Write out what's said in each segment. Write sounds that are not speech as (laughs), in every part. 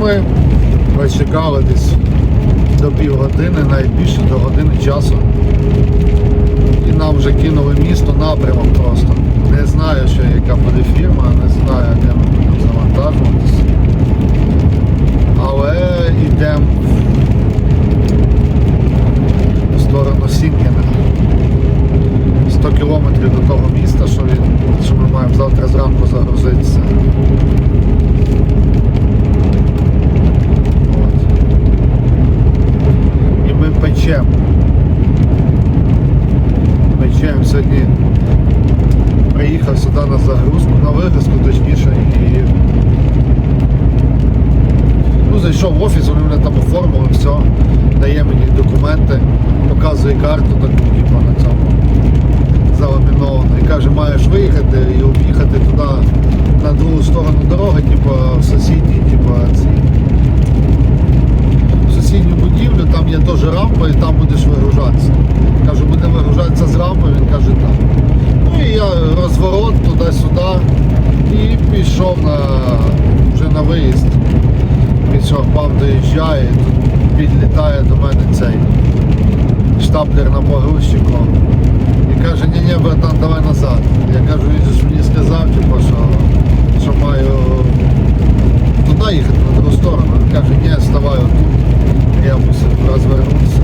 Ми, почекали десь до півгодини, навіть більше до години часу. І нам вже кинули місто напрямок просто. Не знаю ще яка буде фірма, не знаю, де ми будемо завантажуватися. Але йдемо в сторону Сінкіна. 100 кілометрів до того міста, що, він, що ми маємо завтра зранку загрузитися. От. І ми печемо. Печемо сьогодні. Приїхав сюди на загрузку, на вигрузку точніше і ну, зайшов в офіс, вони мене там оформили, все, дає мені документи, показує карту таку, типу, на цьому заламіновано. І каже, маєш виїхати і об'їхати туди на другу сторону дороги, типу, в сусідній, типу, ці. Сусідню будівлю, там є теж рампа і там будеш вигружатися. Кажу, буде вигружатися з рампи, він каже так. Ну і я розворот туди-сюди і пішов на, вже на виїзд. Пішов, пам доїжджає, тут підлітає до мене цей штабдер на погрузчику. І каже, ні ні братан, давай назад. Я кажу, він мені сказав, типу, що, що маю туди їхати на другу сторону. Він каже, ні, вставай отут. Я мусив розвернутися.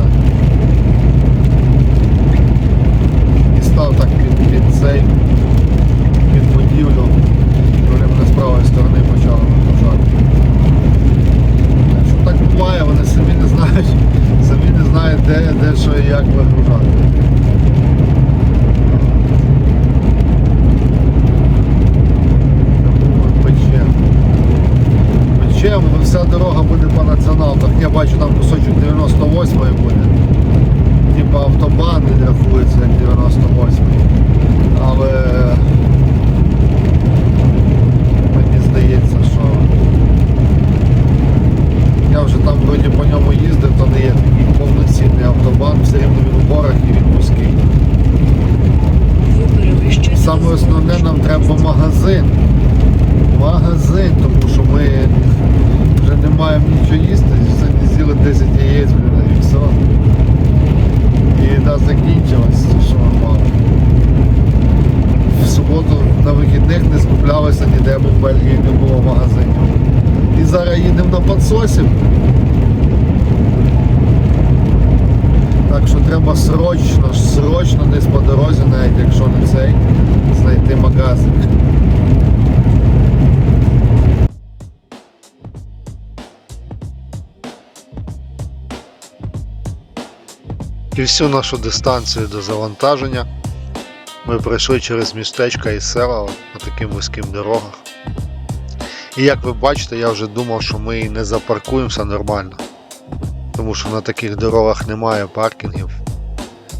І став так під, під цей, під будівлю. Вони мене з правої сторони почали вигружати. Так що так буває, вони самі не знають, самі не знають, де, де що і як вигружати. Печем. Печем, вся дорога буде по націоналках. Я бачу там кусочок 98 буде. Типа автобан він рахується як 98. Але мені здається, що я вже там вроді по ньому їздив, то не є такий повноцінний автобан, все рівно він у горах і він вузький. Ви перевищуєте Саме основне нам треба магазин. Магазин, тому що ми вже не маємо нічого їсти, сьогодні з'їли 10 яєць, блін, і все. І їда закінчилась, що ми мали. В суботу на вихідних не скуплялися ніде, бо в Бельгії не було магазинів. І зараз їдемо на підсосів. Так що треба срочно, срочно десь по дорозі, навіть якщо не цей, знайти магазин. І всю нашу дистанцію до завантаження ми пройшли через містечка і села по таким вузьким дорогах. І як ви бачите, я вже думав, що ми не запаркуємося нормально. Тому що на таких дорогах немає паркінгів.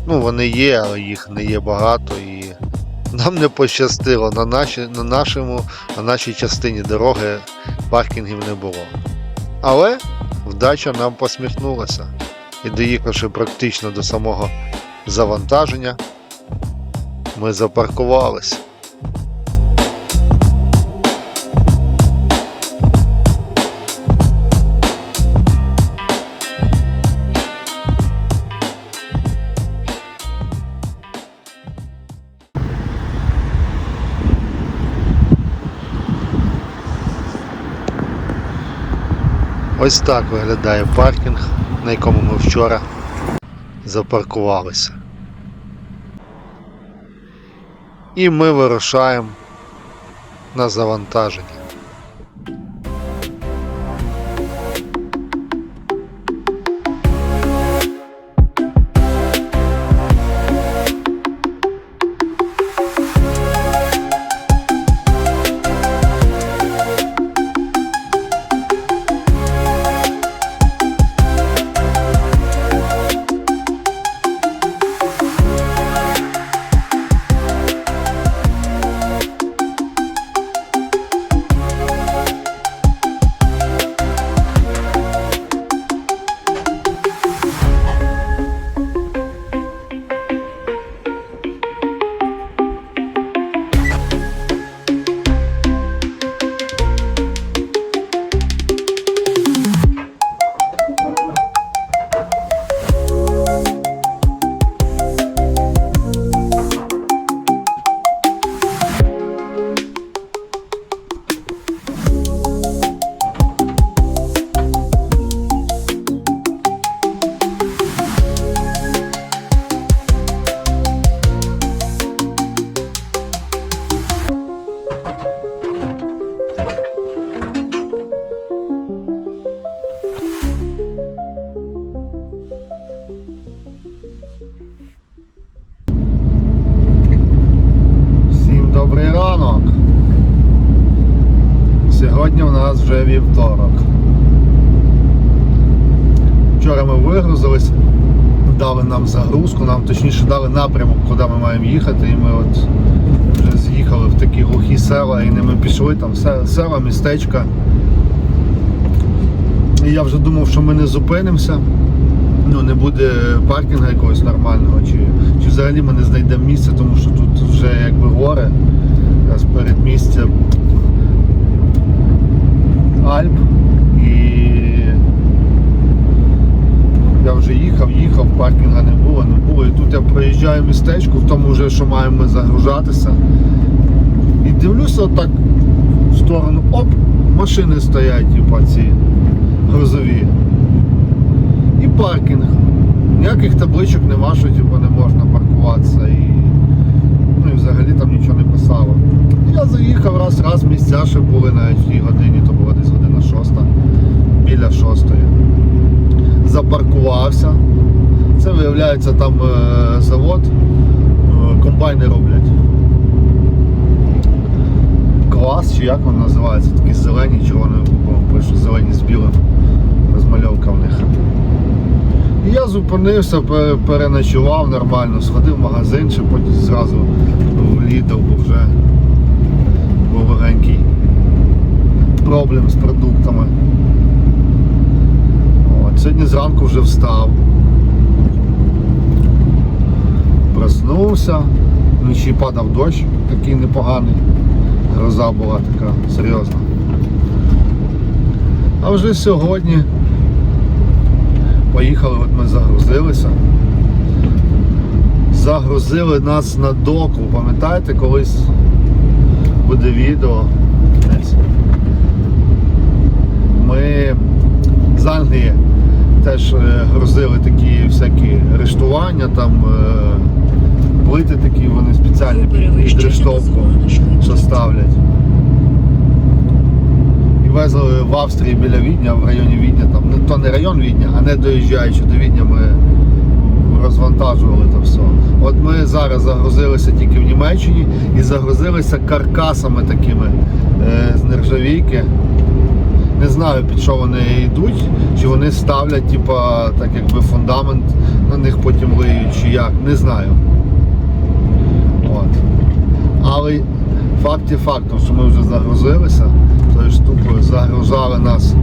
Ну, вони є, але їх не є багато і нам не пощастило. На, наші, на, нашому, на нашій частині дороги паркінгів не було. Але вдача нам посміхнулася. І доїхавши практично до самого завантаження, ми запаркувалися. Ось так виглядає паркінг, на якому ми вчора запаркувалися. І ми вирушаємо на завантаження. Села, містечка. І я вже думав, що ми не зупинимося. Ну, не буде паркінгу якогось нормального, чи, чи взагалі ми не знайдемо місце, тому що тут вже якби гори, якраз передмістя Альп. І я вже їхав, їхав, паркінга не було, не було. І тут я проїжджаю містечко, в тому вже, що маємо ми загружатися. І дивлюся отак в сторону, оп, машини стоять, типа ці грузові. І паркінг. Ніяких табличок нема, що типу, не можна паркуватися. І, ну, і взагалі там нічого не писало. Я заїхав раз, раз місця ще були навіть в годині, то була десь година шоста, біля шостої. Запаркувався. Це виявляється там е, завод, е, комбайни роблять. Клас, чи як він називається, такі зелені, червоною пишу, зелені з білим. Розмальовка в них. І я зупинився, переночував нормально, сходив в магазин, ще потім зразу в Lidl, бо вже був легенький проблем з продуктами. От, сьогодні зранку вже встав. Проснувся, вночі падав дощ, такий непоганий. Гроза була така серйозна. А вже сьогодні поїхали, от ми загрузилися. Загрузили нас на доку. Пам'ятаєте, колись буде відео. Ми з Англії теж е, грузили такі всякі рештування, там е, плити такі, вони спеціальні під, рештовку, що ставлять. І везли в Австрії біля Відня, в районі Відня, там, ну, то не район Відня, а не доїжджаючи до Відня, ми розвантажували то все. От ми зараз загрузилися тільки в Німеччині і загрузилися каркасами такими е, з нержавійки. Не знаю, під що вони йдуть, чи вони ставлять, типа, так якби фундамент на них потім лиють, чи як, не знаю. Але факт є фактом, що ми вже загрузилися, тою штукою загружали нас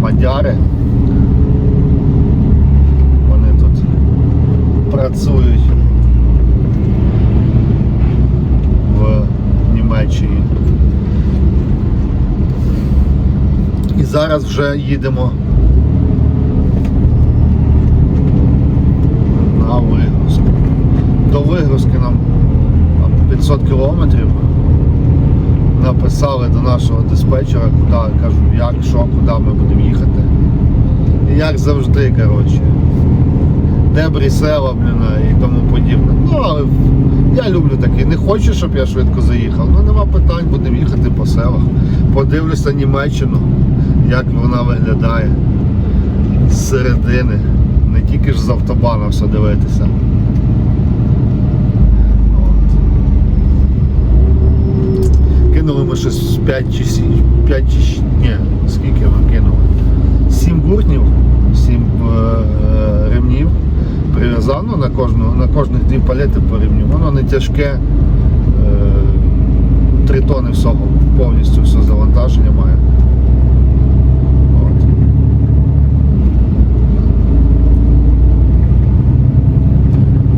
мадяри. Вони тут працюють в Німеччині. І зараз вже їдемо. До вигрузки нам 500 кілометрів. Написали до нашого диспетчера, куди кажу, як, що, куди ми будемо їхати. І як завжди, коротше. Дебрі села, блін, і тому подібне. Ну, але я люблю такі. Не хочу, щоб я швидко заїхав. Ну нема питань, будемо їхати по селах. Подивлюся Німеччину, як вона виглядає з середини. Не тільки ж з автобана все дивитися. От. Кинули ми щось 5 чи 7, 5 чи ні, скільки ми кинули? 7 гуртнів, 7 е, ремнів. Прив'язано на кожну, на кожних дві палети по ремню. Воно не тяжке. 3 тони всього, повністю все завантаження має. От.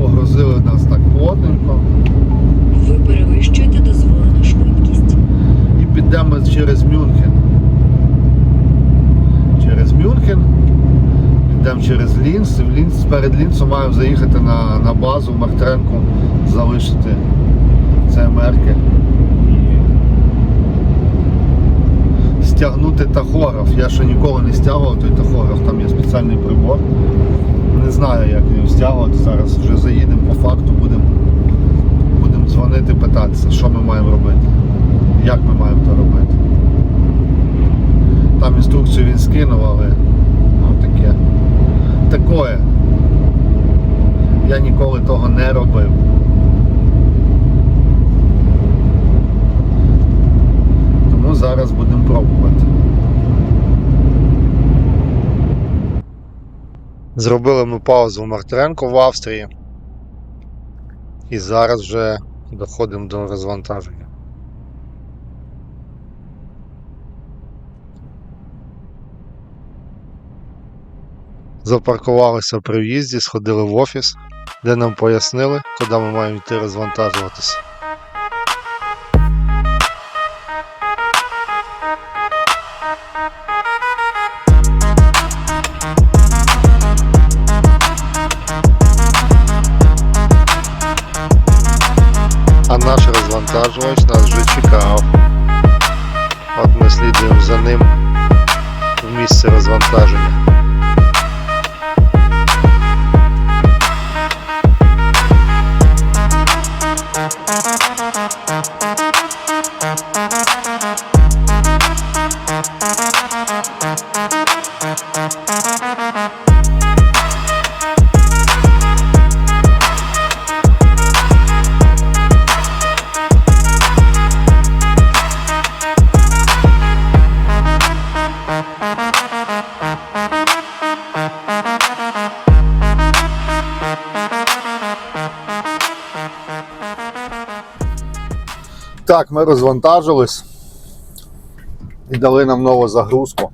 Погрузили нас так плотненько. Ви перевищуєте дозволену швидкість. і підемо через Мюнхен. Через Мюнхен, підемо через Лінц. І в Лінц, перед Лінцем маємо заїхати на, на базу Мартренку, залишити ЦМРки і стягнути тахограф. Я ще ніколи не стягував той тахограф, там є спеціальний прибор. Не знаю, як його стягувати. Зараз вже заїдемо по факту, будемо будемо дзвонити, питатися, що ми маємо робити як ми маємо то робити. Там інструкцію він скинув, але ну, таке. Такое. Я ніколи того не робив. Тому зараз будемо пробувати. Зробили ми паузу в Мартиренко в Австрії. І зараз вже доходимо до розвантаження. Запаркувалися при в'їзді, сходили в офіс, де нам пояснили, куди ми маємо йти розвантажуватися. А наш розвантажувач нас вже чекав. От ми слідуємо за ним в місце розвантаження. Так, ми розвантажились і дали нам нову загрузку.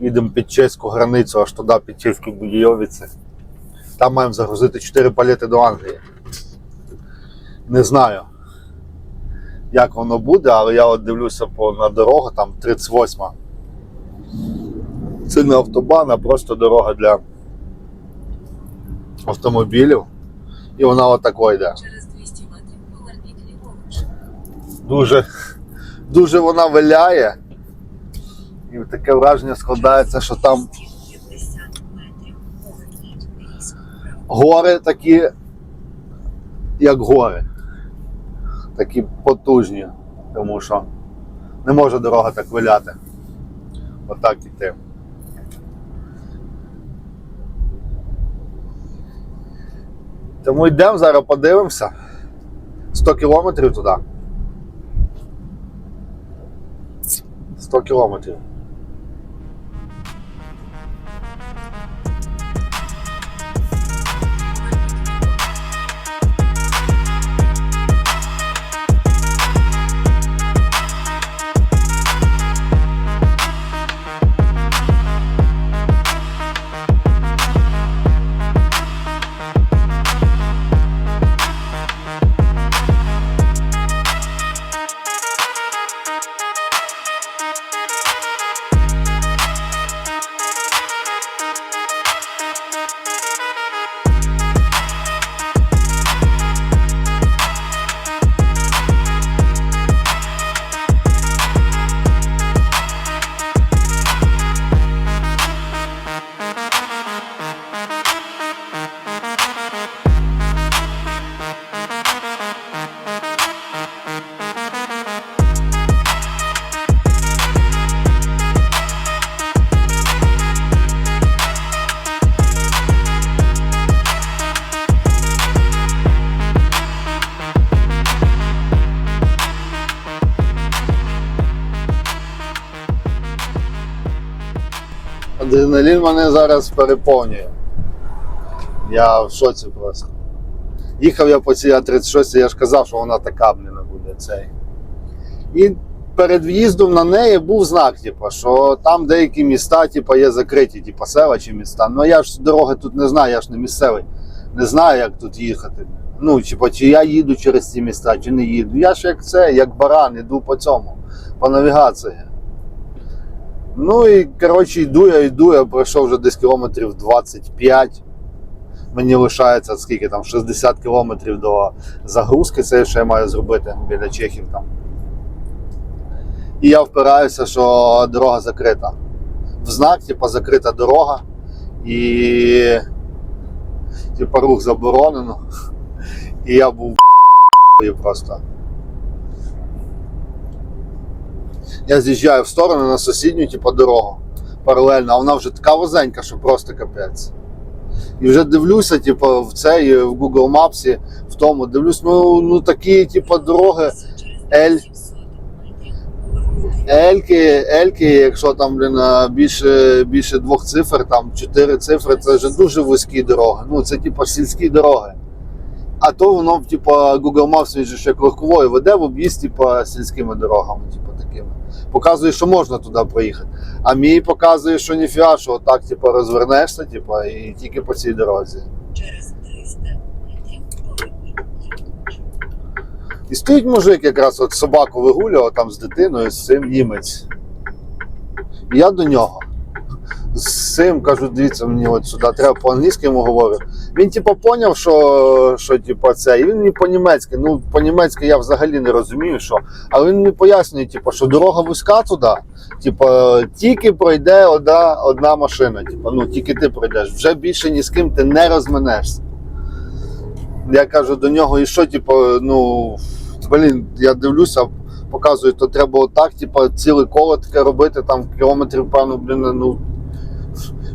Їдемо під чеську границю, аж туди під чеські Будійовиці. Там маємо загрузити 4 палети до Англії. Не знаю, як воно буде, але я от дивлюся по, на дорогу, там 38. Це не автобан, а просто дорога для автомобілів. І вона отако йде. Через 200 метрів поверніть ліворуч. Дуже, дуже вона виляє. І таке враження складається, що там 50 метрів поверніть гори такі, як гори. Такі потужні, тому що не може дорога так виляти. Отак іти. Тому йдемо зараз подивимося. 100 кілометрів туди. 100 кілометрів. Адреналін мене зараз переповнює. Я в шоці просто. Їхав я по цій А36, я ж казав, що вона така блін буде цей. І перед в'їздом на неї був знак, типу, що там деякі міста типу, є закриті, типу, села чи міста. Ну я ж дороги тут не знаю, я ж не місцевий. Не знаю, як тут їхати. Ну, типу, чи я їду через ці міста, чи не їду. Я ж як це, як баран, іду по цьому, по навігації. Ну і коротше йду, я йду, я пройшов вже десь кілометрів 25. Мені лишається скільки там 60 кілометрів до загрузки, це що я маю зробити біля Чехів там. І я впираюся, що дорога закрита. В знак, типу, закрита дорога і типу, рух заборонено. І я був просто. Я з'їжджаю в сторону на сусідню, типу, дорогу паралельно, а вона вже така возенька, що просто капець. І вже дивлюся, типу, в цей в Google Maps, в тому, дивлюсь, ну, ну такі, типу, дороги Через L. 800 метрів поверніть Ельки, Ельки, якщо там блін, більше, більше двох цифр, там чотири цифри, це вже дуже вузькі дороги. Ну, це типу сільські дороги. А то воно, типу, Google Maps він же ще кроковою веде в об'їзд, типу, сільськими дорогами, типу. Показує, що можна туди проїхати. А мій показує, що ніфіга, що отак, типу, розвернешся, типу, і тільки по цій дорозі. Через 300 метрів. І стоїть мужик, якраз от собаку вигулював там з дитиною, з цим німець. І я до нього. З цим кажу, дивіться, мені от сюди треба по-англійськи йому говорю. Він типу поняв, що, що типу, це, і він мені по-німецьки. Ну, по-німецьки я взагалі не розумію, що. Але він мені пояснює, типу, що дорога вузька туди, типу, тільки пройде одна, одна машина. Типу, ну, тільки ти пройдеш. Вже більше ні з ким ти не розминешся. Я кажу до нього, і що, типу, ну, блін, я дивлюся, показую, то треба отак, типу, ціле коло таке робити, там кілометрів, певно, блін, ну,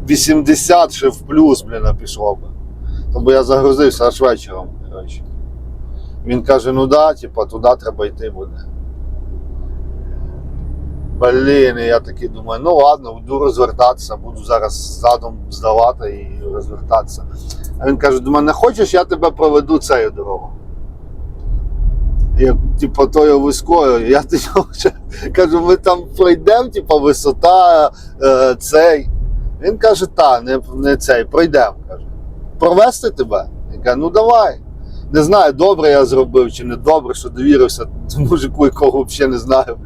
80 ще в плюс, блін, пішло би. Тобто я загрузився аж вечором. Коротше. Він каже, ну да, типу, туди треба йти буде. Блін, і я такий думаю, ну ладно, буду розвертатися, буду зараз задом здавати і розвертатися. А він каже, до мене хочеш, я тебе проведу цією дорогою. Я, типу, тою вузькою, я (laughs) до кажу, ми там пройдемо, типу, висота, е, цей. Він каже, та, не, не цей, пройдемо. Провести тебе? Я кажу, ну давай. Не знаю, добре я зробив чи не добре, що довірився мужику, якого взагалі не знаю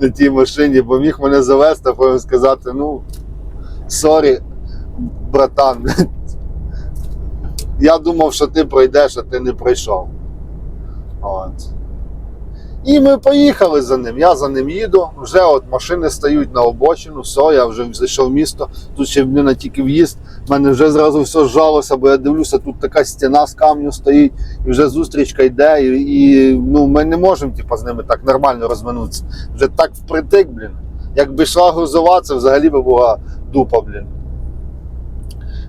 на тій машині, бо міг мене завести, а потім сказати, ну, сорі, братан. Я думав, що ти пройдеш, а ти не пройшов. От. І ми поїхали за ним. Я за ним їду. Вже от машини стають на обочину, все, я вже зайшов в місто. Тут ще блін, тільки в'їзд. У мене вже зразу все зжалося, бо я дивлюся, тут така стіна з камню стоїть, і вже зустрічка йде, і, і ну, ми не можемо типу, з ними так нормально розминутися. Вже так впритик, блін. Якби йшла грузова, це взагалі би була дупа, блін.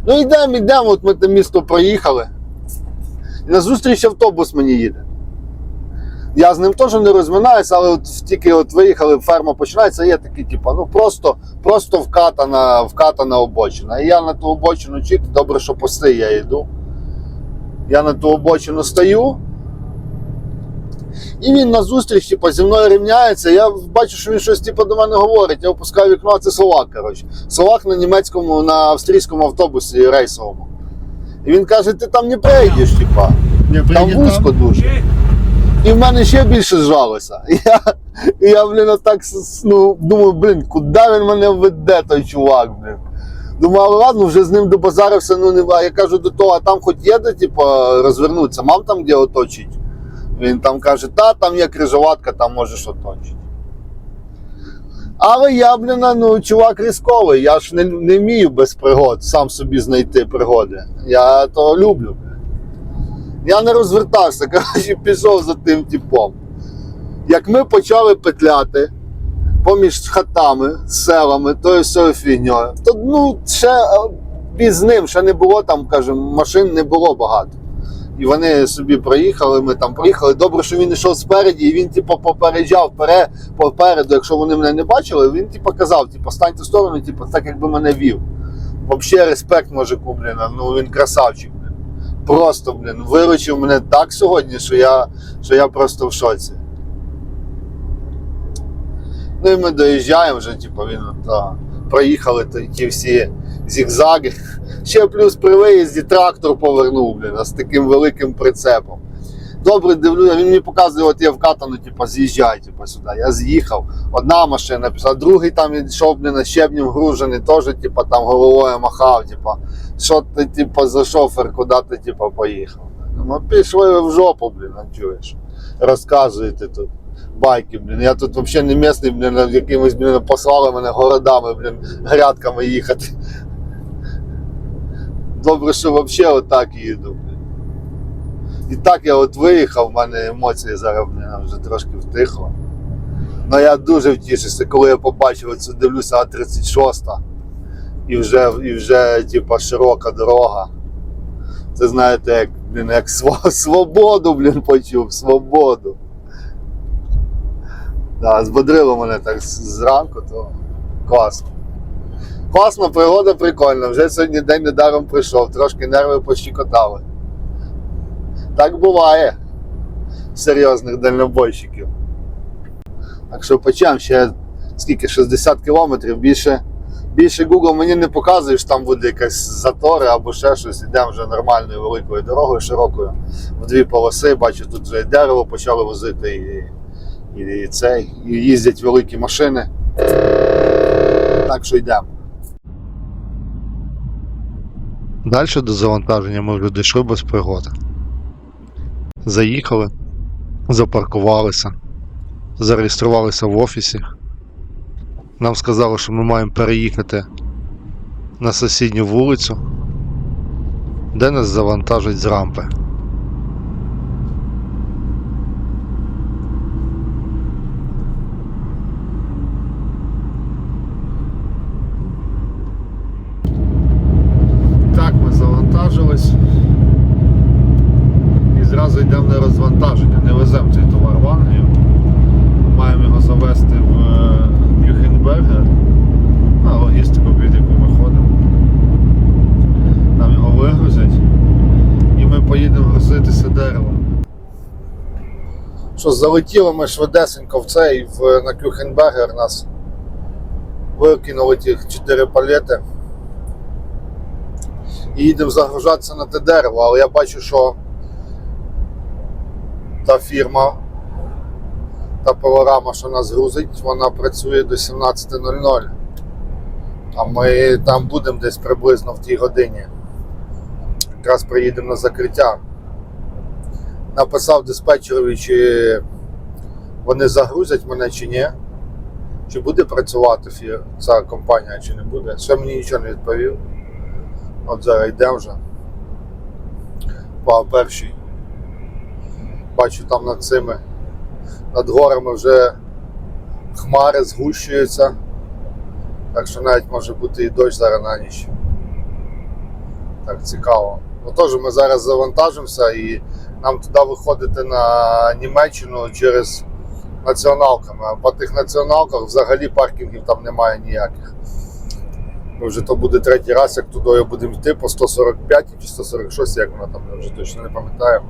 Ну йдемо, йдемо, от ми те місто проїхали. І на зустріч автобус мені їде. Я з ним теж не розминаюся, але от тільки от виїхали, ферма починається, є такі, типу, ну просто, просто вкатана, вкатана обочина. І я на ту обочину чик, добре, що пости я йду. Я на ту обочину стою. І він на зустріч, типу, зі мною рівняється. Я бачу, що він щось типу, до мене говорить. Я опускаю вікно, а це словак, коротше. Словак на німецькому, на австрійському автобусі рейсовому. І він каже: ти там не прийдеш, типа. Там вузько дуже. І в мене ще більше зжалося. (laughs) Я, я блін, отак с- ну, думаю, блін, куди він мене веде, той чувак, блін. Думаю, але ладно, вже з ним добазарився, ну не я кажу до того, а там хоч є де, типу, розвернутися, мав там де оточить. Він там каже, та там є крижоватка, там можеш оточити. Але я, блін, ну, чувак різковий, я ж не, не вмію без пригод сам собі знайти пригоди. Я то люблю. Я не розвертався, коротше, пішов за тим типом. Як ми почали петляти поміж хатами, селами, тою всією фігньою, то ну, ще е, ним ще не було там, кажемо, машин не було багато. І вони собі проїхали, ми там проїхали. Добре, що він йшов спереді, і він, типу, попереджав попереду, якщо вони мене не бачили, він типу, казав, типу, станьте в сторону, типу, так якби мене вів. Взагалі респект мужику, блін, ну він красавчик. Просто, блін, виручив мене так сьогодні, що я, що я просто в шоці. Ну і ми доїжджаємо вже, типу, він та, проїхали ті- всі зігзаги. Ще плюс при виїзді трактор повернув, блін, з таким великим прицепом. Добре дивлюся, він мені показує, от я вкатану, типу, з'їжджай, типу, сюди. Я з'їхав, одна машина пішла, другий там йшов, блін, на щебнем гружений, теж, типу, там головою махав, типу, що ти, типу, за шофер, куди ти, типу, поїхав. Ну, пішли в жопу, блін, а чуєш. Розказуєте тут байки, блін. Я тут взагалі не місний, блін, якимось, блін, послали мене городами, блін, грядками їхати. Добре, що взагалі отак їду. І так я от виїхав, в мене емоції зараз вже трошки втихло. Ну я дуже втішився, коли я побачив оцю дивлюся А36 і вже, і вже типа, широка дорога. Це знаєте, як, блін, як свободу, блін, почув, свободу. Да, збодрило мене так зранку, то класно. Класна пригода, прикольна. Вже сьогодні день недаром прийшов, трошки нерви пощекотали. Так буває серйозних дальнобойщиків. Так що почав ще скільки? 60 кілометрів. Більше, більше Google мені не показує, що там буде якась затори або ще щось. Ідемо вже нормальною великою дорогою, широкою. В дві полоси, бачу, тут вже дерево почали возити, і, і, і цей, і їздять великі машини. Так що йдемо. Далі до завантаження ми вже дійшли без пригод. Заїхали, запаркувалися, зареєструвалися в офісі. Нам сказали, що ми маємо переїхати на сусідню вулицю, де нас завантажать з рампи. Так, ми завантажились. І зразу йдемо на розвантаження. Не веземо цей товар в Англію. Маємо його завести в е, Кюхенбергер. На логістику, під яку ми ходимо. Там його вигрузять. І ми поїдемо грузитися деревом. Що, залетіли ми швидесенько в цей в, на Кюхенбергер нас. Викинули ті 4 палети і їдемо загружатися на те дерево, але я бачу, що та фірма, та пилорама, що нас грузить, вона працює до 17.00. А ми там будемо десь приблизно в тій годині. Якраз приїдемо на закриття. Написав диспетчерові, чи вони загрузять мене чи ні. Чи буде працювати ця компанія, чи не буде. Ще мені нічого не відповів. От зараз йдемо вже. По першій. Бачу там над цими, над горами вже хмари згущуються. Так що навіть може бути і дощ зараз на ніч. Так цікаво. Ну теж ми зараз завантажимося і нам туди виходити на Німеччину через націоналками. А по тих націоналках взагалі паркінгів там немає ніяких. Ми вже то буде третій раз, як туди будемо йти по 145 чи 146, як вона там, я вже точно не пам'ятаю.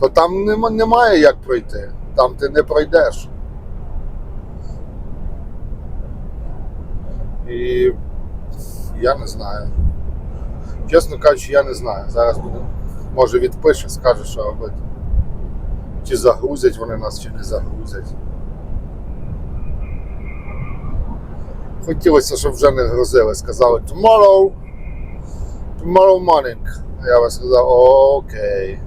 То там немає як пройти. Там ти не пройдеш. І я не знаю. Чесно кажучи, я не знаю. Зараз буде. Може відпише, скаже, що робити. Чи загрузять вони нас, чи не загрузять. Хотілося, щоб вже не грузили. Сказали tomorrow. Tomorrow morning. А Я би сказав, окей.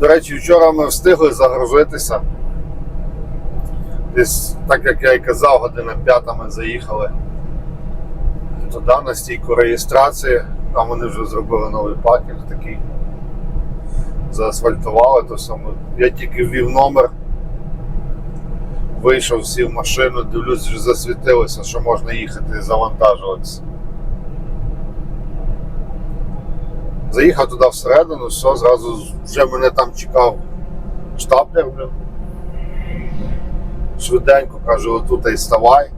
До речі, вчора ми встигли загрузитися. Десь, так як я і казав, година п'ята ми заїхали туди на стійку реєстрації. Там вони вже зробили новий паркінг такий. Заасфальтували то саме. Я тільки ввів номер. Вийшов, сів в машину, дивлюсь, вже засвітилося, що можна їхати завантажуватися. Заїхав туди всередину, все, зразу вже мене там чекав штаблер. Швиденько кажу, отут і ставай.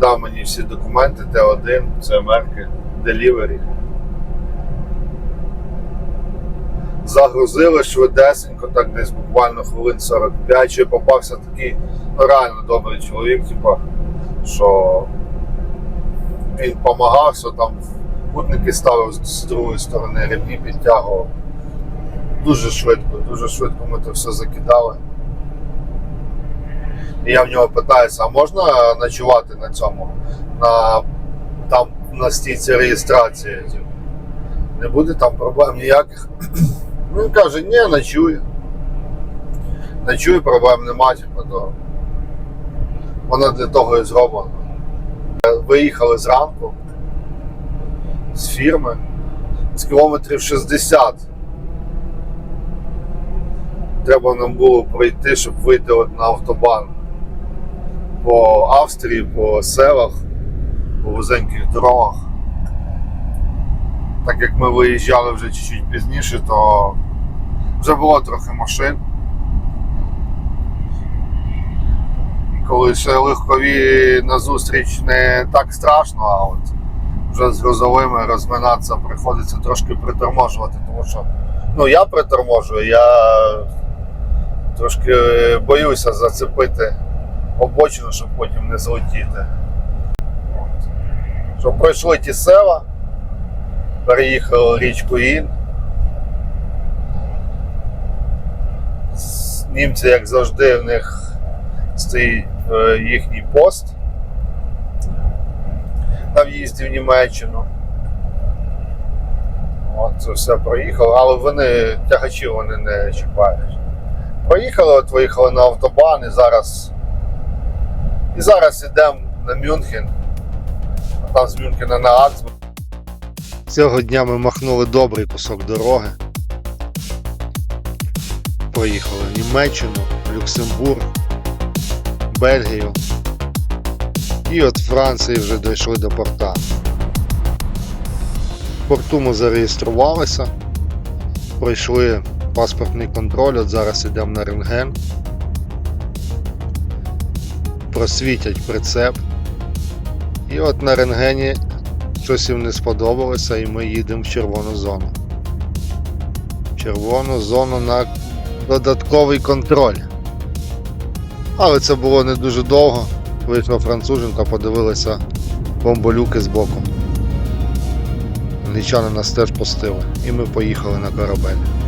Дав мені всі документи, Т1, ЦМРки, Delivery. Загрузили швидесенько, так десь буквально хвилин 45, ще попався такий ну, реально добрий чоловік, типа, що він допомагав, що там путники ставив з другої сторони, ремні підтягував. Дуже швидко, дуже швидко ми це все закидали. І я в нього питаюся, а можна ночувати на цьому? На, там на стійці реєстрації. Не буде там проблем ніяких. (clears throat) Він каже, ні, ночую. Ночую, проблем нема, типу, вона для того і зроблена. Виїхали зранку з фірми з кілометрів 60. Треба нам було пройти, щоб вийти на автобан по Австрії, по селах, по вузеньких дорогах. Так як ми виїжджали вже чуть-чуть пізніше, то вже було трохи машин. Коли ще легкові назустріч не так страшно, а от вже з грузовими розминатися приходиться трошки приторможувати, тому що ну я приторможую, я трошки боюся зацепити обочину, щоб потім не злетіти. От. Що пройшли ті села, переїхали річку Ін. Німці, як завжди, в них стоїть е, їхній пост на в'їзді в Німеччину. От це все проїхало, але вони тягачів вони не чіпають. Проїхали, от виїхали на автобан і зараз. І зараз йдемо на Мюнхен, а там з Мюнхена на Ацбург. Цього дня ми махнули добрий кусок дороги. Поїхали в Німеччину, Люксембург, Бельгію. І от Франції вже дійшли до порта. В порту ми зареєструвалися, пройшли паспортний контроль, от зараз йдемо на рентген. Просвітять прицеп. І от на рентгені щось їм не сподобалося, і ми їдемо в червону зону. Червону зону на додатковий контроль. Але це було не дуже довго. Вийшла француженка, подивилася бомболюки з боку. Англічани нас теж пустили, і ми поїхали на корабель.